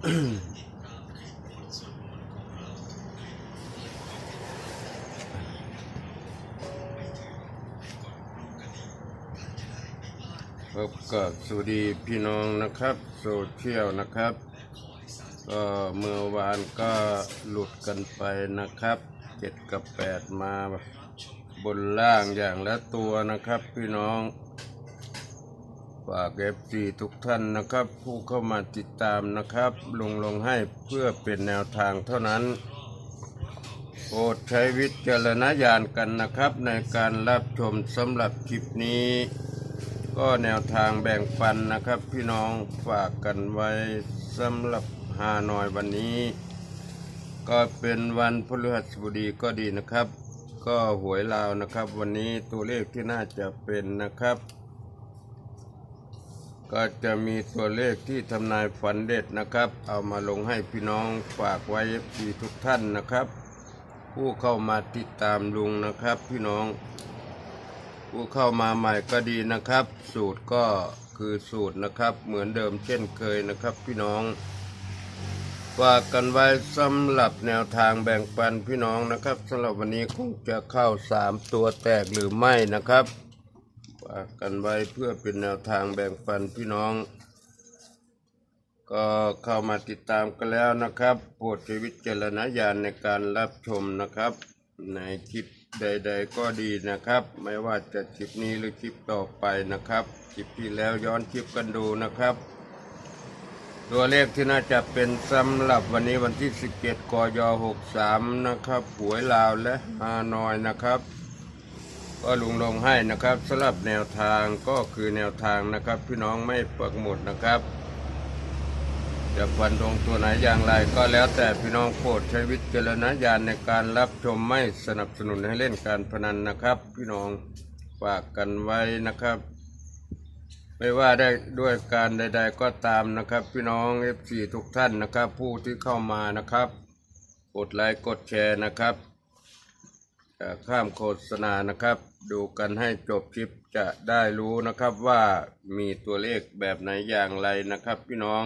พบกับสวัสดีพี่น้องนะครับ โซเชียลนะครับก็เมื่อวานก็หลุดกันไปนะครับเจ็ดกับแปดมาบนล่างอย่างละตัวนะครับพี่น้อง ฝากเอฟซีทุกท่านนะครับ ผู้เข้ามาติดตามนะครับลงลงให้เพื่อเป็นแนวทางเท่านั้นโปรดใช้วิจารณญาณกันนะครับ ในการรับชมสำหรับคลิปนี้ ก็แนวทางแบ่งปันนะครับ พี่น้องฝากกันไว้สำหรับฮานอยวันนี้ ก็เป็นวันพฤหัสบดีก็ดีนะครับ ก็หวยลาวนะครับ วันนี้ตัวเลขที่น่าจะเป็นนะครับ ก็จะมีตัวเลขที่ทำนายฝันเด็ดนะครับ เอามาลงให้พี่น้องฝากไว้พี่ทุกท่านนะครับ ผู้เข้ามาติดตามลุงนะครับ พี่น้อง ผู้เข้ามาใหม่ก็ดีนะครับ สูตรก็คือสูตรนะครับ เหมือนเดิมเช่นเคยนะครับ พี่น้องฝากกันไว้สำหรับแนวทางแบ่งปันพี่น้องนะครับสำหรับวันนี้คงจะเข้าสามตัวแตกหรือไม่นะครับ ฝากกันไว้เพื่อเป็นแนวทางแบ่งปันพี่น้อง ก็เข้ามาติดตามกันแล้วนะครับโปรดใช้วิจารณญาณในการรับชมนะครับ ในคลิปใด ๆ ก็ดีนะครับ ไม่ว่าจะคลิปนี้หรือคลิปต่อไปนะครับคลิปที่แล้วย้อนคลิปกันดูนะครับ ตัวเลขที่น่าจะเป็นสำหรับวันนี้วันที่ 17กย63 นะครับหวยลาวและฮานอยนะครับ ก็ลุงลงให้นะครับสำหรับแนวทางก็คือแนวทางนะครับ พี่น้องไม่ปักหมุดนะครับจะฟันธงตัวไหนอย่างไรก็แล้วแต่พี่น้องโปรดใช้วิจารณญาณในการรับชมไม่สนับสนุนให้เล่นการพนันนะครับ พี่น้องฝากกันไว้นะครับ ไม่ว่าได้ด้วยการใด ๆ ก็ตามนะครับ พี่น้อง FC ทุกท่านนะครับ ผู้ที่เข้ามานะครับ กดไลค์กดแชร์นะครับ ข้ามโฆษณานะครับ ดูกันให้จบคลิปจะได้รู้นะครับว่ามีตัวเลขแบบไหนอย่างไรนะครับ พี่น้อง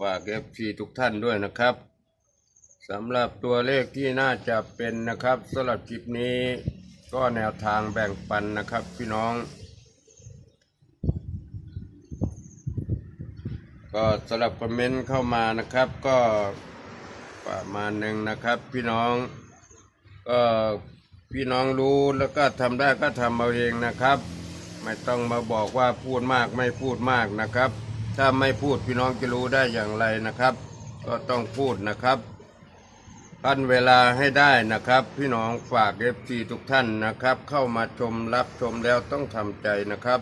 ฝากเอฟซีทุกท่านด้วยนะครับสำหรับตัวเลขที่น่าจะเป็นนะครับสำหรับคลิปนี้ก็แนวทางแบ่งปันนะครับ พี่น้อง ก็สำหรับคอมเมนต์เข้ามานะครับ ก็ประมาณหนึ่งนะครับ พี่น้อง ก็พี่น้องรู้แล้วก็ทำได้ก็ทำเอาเองนะครับ ไม่ต้องมาบอกว่าพูดมากไม่พูดมากนะครับ ถ้าไม่พูดพี่น้องจะรู้ได้อย่างไรนะครับ ก็ต้องพูดนะครับขั้นเวลาให้ได้นะครับ พี่น้องฝากเอฟซีทุกท่านนะครับ เข้ามาชมรับชมแล้วต้องทำใจนะครับ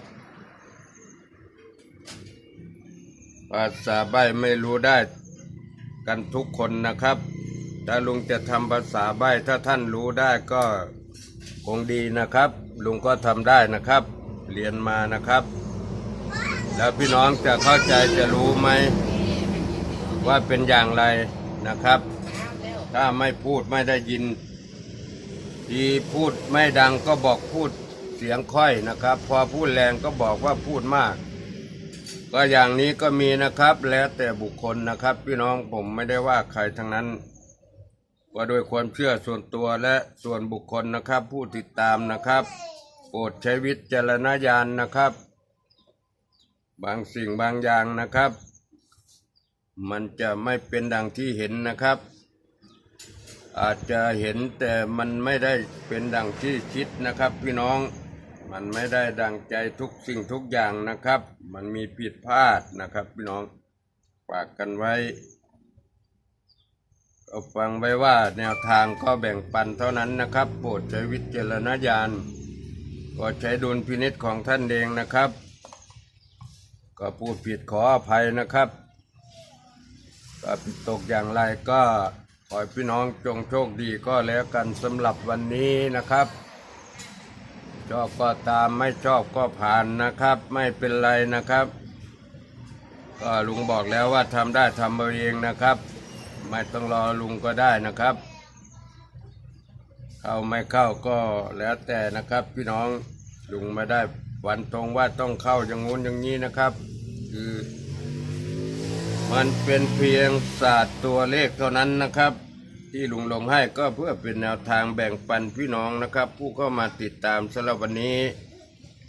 ภาษาใบไม่รู้ได้กันทุกคนนะครับ ถ้าลุงจะทำภาษาใบถ้าท่านรู้ได้ก็คงดีนะครับ ลุงก็ทำได้นะครับ เรียนมานะครับ แล้วพี่น้องจะเข้าใจจะรู้ไหม ว่าเป็นอย่างไรนะครับ ถ้าไม่พูดไม่ได้ยิน ทีพูดไม่ดังก็บอกพูดเสียงค่อยนะครับ พอพูดแรงก็บอกว่าพูดมาก ก็อย่างนี้ก็มีนะครับ แล้วแต่บุคคลนะครับ พี่น้องผมไม่ได้ว่าใครทั้งนั้น ว่าโดยความเชื่อส่วนตัวและส่วนบุคคลนะครับ ผู้ติดตามนะครับ โปรดใช้วิจารณญาณนะครับ บางสิ่งบางอย่างนะครับ มันจะไม่เป็นดังที่เห็นนะครับ อาจจะเห็นแต่มันไม่ได้เป็นดังที่คิดนะครับ พี่น้องมันไม่ได้ดังใจทุกสิ่งทุกอย่างนะครับ มันมีผิดพลาดนะครับ พี่น้องฝากกันไว้ ฟังไว้ว่าแนวทางก็แบ่งปันเท่านั้นนะครับ โปรดใช้วิจารณญาณก็ใช้ดุลพินิษของท่านเองนะครับ ก็พูดผิดขออภัยนะครับก็ผิดตกอย่างไรก็ขอให้พี่น้องจงโชคดีก็แล้วกันสำหรับวันนี้นะครับชอบก็ตามไม่ชอบก็ผ่านนะครับ ไม่เป็นไรนะครับ ก็ลุงบอกแล้วว่าทำได้ทำเอาเองนะครับ ไม่ต้องรอลุงก็ได้นะครับ เข้าไม่เข้าก็แล้วแต่นะครับ พี่น้องลุงไม่ได้วันตรงว่าต้องเข้าอย่างงู้นอย่างนี้นะครับ คือ มันเป็นเพียงศาสตร์ตัวเลขเท่านั้นนะครับ ที่ลุงลงให้ก็เพื่อเป็นแนวทางแบ่งปันพี่น้องนะครับ ผู้เข้ามาติดตามสำหรับวันนี้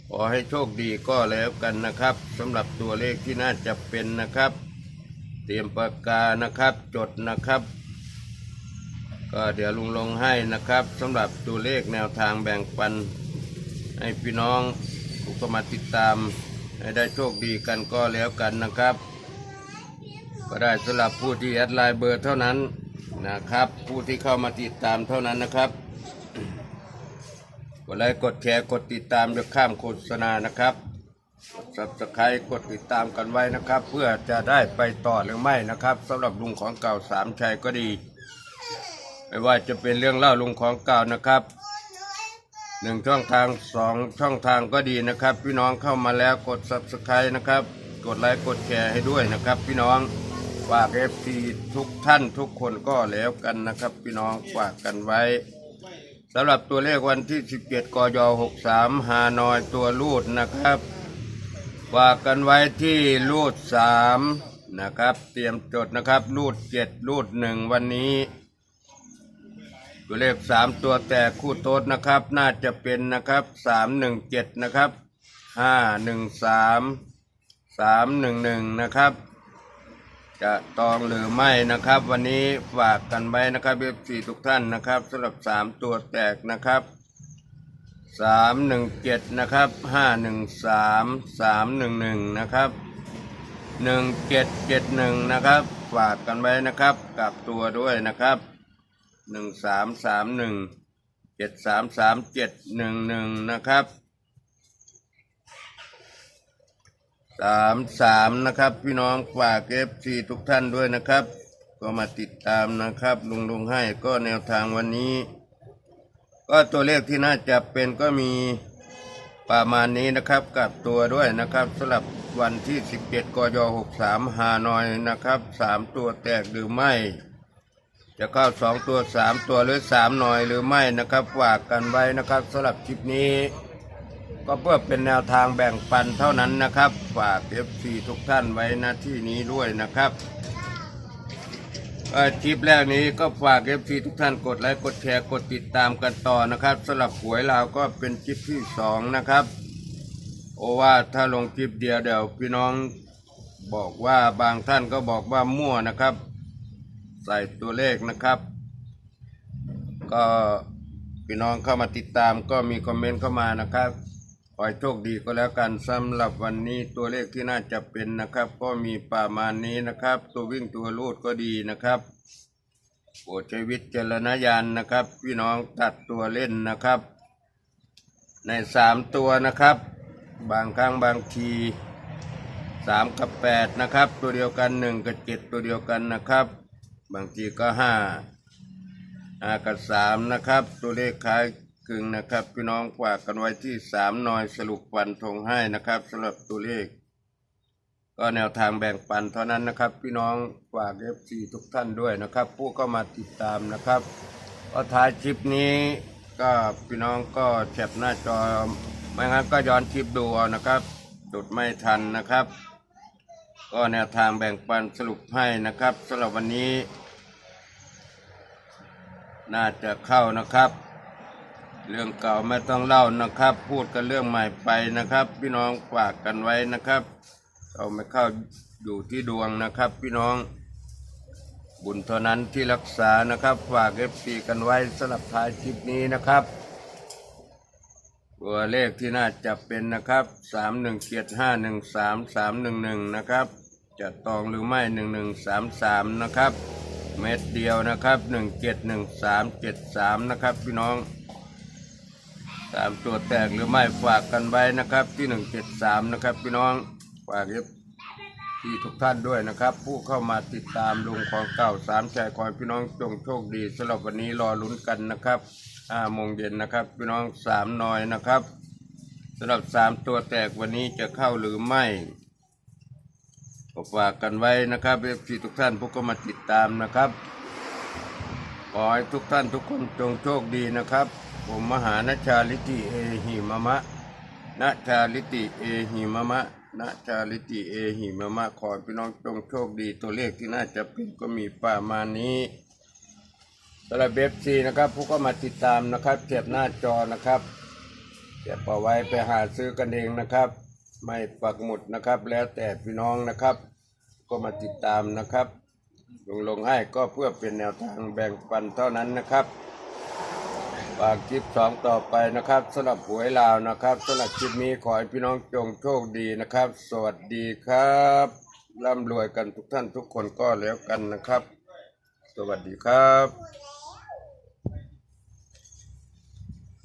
ขอให้โชคดีก็แล้วกันนะครับสำหรับตัวเลขที่น่าจะเป็นนะครับ เตรียมปากกานะครับ จดนะครับ ก็เดี๋ยวลุงลงให้นะครับสำหรับตัวเลขแนวทางแบ่งปัน ให้พี่น้องผู้เข้ามาติดตามให้ได้โชคดีกันก็แล้วกันนะครับ ก็ได้สำหรับผู้ที่แอดไลน์เบอร์เท่านั้นนะครับ ผู้ที่เข้ามาติดตามเท่านั้นนะครับกดไลค์กดแชร์กดติดตามโดยข้ามโฆษณานะครับ กดซับสไครกดติดตามกันไว้นะครับ เพื่อจะได้ไปต่อหรือไม่นะครับสำหรับลุงของเก่าสามชัยก็ดี ไม่ว่าจะเป็นเรื่องเล่าลุงของเก่านะครับหนึ่งช่องทางสองช่องทางก็ดีนะครับ พี่น้องเข้ามาแล้วกด subscribe นะครับ กดไลค์กดแชร์ให้ด้วยนะครับ พี่น้องฝากเอฟซีทุกท่านทุกคนก็แล้วกันนะครับ พี่น้องฝากกันไว้สำหรับตัวเลขวันที่ 17กย63ฮานอยตัวรูดนะครับ ฝากกันไว้ที่รูด3นะครับ เตรียมจดนะครับ รูด7รูด1วันนี้ตัวเลขสามตัวแตกคู่โต๊ดนะครับ น่าจะเป็นนะครับสามหนึ่งเจ็ดนะครับห้าหนึ่งสามสามหนึ่งหนึ่งนะครับ จะตองหรือไม่นะครับ วันนี้ฝากกันไว้นะครับเอฟซีทุกท่านนะครับสำหรับสามตัวแตกนะครับ สามหนึ่งเจ็ดนะครับห้าหนึ่งสามสามหนึ่งหนึ่งนะครับหนึ่งเจ็ดเจ็ดหนึ่งนะครับ ฝากกันไว้นะครับกลับตัวด้วยนะครับหนึ่งสามสามหนึ่งเจ็ดสามสามเจ็ดหนึ่งหนึ่งนะครับสามสามนะครับ พี่น้องฝากเอฟซีทุกท่านด้วยนะครับ ก็มาติดตามนะครับ ลุงลุงให้ก็แนวทางวันนี้ ก็ตัวเลขที่น่าจะเป็นก็มีประมาณนี้นะครับกับตัวด้วยนะครับสำหรับวันที่ 17กย63ฮานอยนะครับสามตัวแตกหรือไม่ จะเข้าสองตัวสามตัวหรือสามหน่อยหรือไม่นะครับฝากกันไว้นะครับสำหรับคลิปนี้ ก็เพื่อเป็นแนวทางแบ่งปันเท่านั้นนะครับ ฝาก FC ทุกท่านไว้น้าที่นี้ด้วยนะครับ คลิปแรกนี้ก็ฝาก FC ทุกท่านกดไลค์กดแชร์กดติดตามกันต่อนะครับสำหรับหวยเราวก็เป็นคลิปที่สองนะครับ โอว่าถ้าลงคลิปเดียวเดี๋ยวพี่น้องบอกว่าบางท่านก็บอกว่ามั่วนะครับ ใส่ตัวเลขนะครับ ก็พี่น้องเข้ามาติดตามก็มีคอมเมนต์เข้ามานะครับ ขอให้โชคดีก็แล้วกันสำหรับวันนี้ตัวเลขที่น่าจะเป็นนะครับ ก็มีประมาณนี้นะครับ ตัววิ่งตัวลูดก็ดีนะครับโปรดใช้วิจารณญาณนะครับ พี่น้องตัดตัวเล่นนะครับ ในสามตัวนะครับ บางครั้งบางทีสามกับแปดนะครับ ตัวเดียวกันหนึ่งกับเจ็ดตัวเดียวกันนะครับ บางทีก็ห้าห้ากับสามนะครับ ตัวเลขคล้าย คลึงนะครับพี่น้องฝากกันไว้ที่สามหน่อยสรุปฟันธงให้นะครับสำหรับตัวเลข ก็แนวทางแบ่งปันเท่านั้นนะครับ พี่น้องฝากเอฟซีทุกท่านด้วยนะครับ ผู้เข้ามาติดตามนะครับก็ท้ายคลิปนี้ก็พี่น้องก็แคปหน้าจอไม่งั้นก็ย้อนคลิปดูเอานะครับจดไม่ทันนะครับ ก็แนวทางแบ่งปันสรุปให้นะครับสำหรับวันนี้ น่าจะเข้านะครับ เรื่องเก่าไม่ต้องเล่านะครับ พูดกันเรื่องใหม่ไปนะครับ พี่น้องฝากกันไว้นะครับ เอาไม่เข้าอยู่ที่ดวงนะครับ พี่น้อง บุญเท่านั้นที่รักษานะครับ ฝากเอฟซีกันไว้สำหรับท้ายคลิปนี้นะครับตัวเลขที่น่าจะเป็นนะครับสามหนึ่งเจ็ดห้าหนึ่งสามสามหนึ่งหนึ่งนะครับจะตองหรือไม่หนึ่งหนึ่งสามสามนะครับ เม็ดเดียวนะครับหนึ่งเจ็ดหนึ่งสามเจ็ดสามนะครับ พี่น้อง สามตัวแตกหรือไม่ฝากกันไว้นะครับ ที่หนึ่งเจ็ดสามนะครับ พี่น้องฝากที่ทุกท่านด้วยนะครับ ผู้เข้ามาติดตามลุงของเก่าสามใจคอยพี่น้องจงโชคดีสำหรับวันนี้รอลุ้นกันนะครับห้าโมงเย็นนะครับ พี่น้องสามหน่อยนะครับสำหรับสามตัวแตกวันนี้จะเข้าหรือไม่ฝากกันไว้นะครับเอฟซีทุกท่านผู้ก็มาติดตามนะครับขอให้ทุกท่านทุกคนจงโชคดีนะครับ ผมมหาณชาลิติเอหิมะมะณชาลิติเอหิมะมะนะชาลิติเอหิมามะขอให้พี่น้องจงโชคดีตัวเลขที่น่าจะเป็นก็มีประมาณนี้สำหรับเบฟซีนะครับผู้ก็มาติดตามนะครับเก็บหน้าจอนะครับเก็บเอาไว้ไปหาซื้อกันเองนะครับ ไม่ปักหมุดนะครับแล้วแต่พี่น้องนะครับ ก็มาติดตามนะครับลงลงให้ก็เพื่อเป็นแนวทางแบ่งปันเท่านั้นนะครับ ฝากคลิปสองต่อไปนะครับสำหรับหวยลาวนะครับสำหรับคลิปนี้ขอให้พี่น้องจงโชคดีนะครับ สวัสดีครับร่ำรวยกันทุกท่านทุกคนก็แล้วกันนะครับ สวัสดีครับ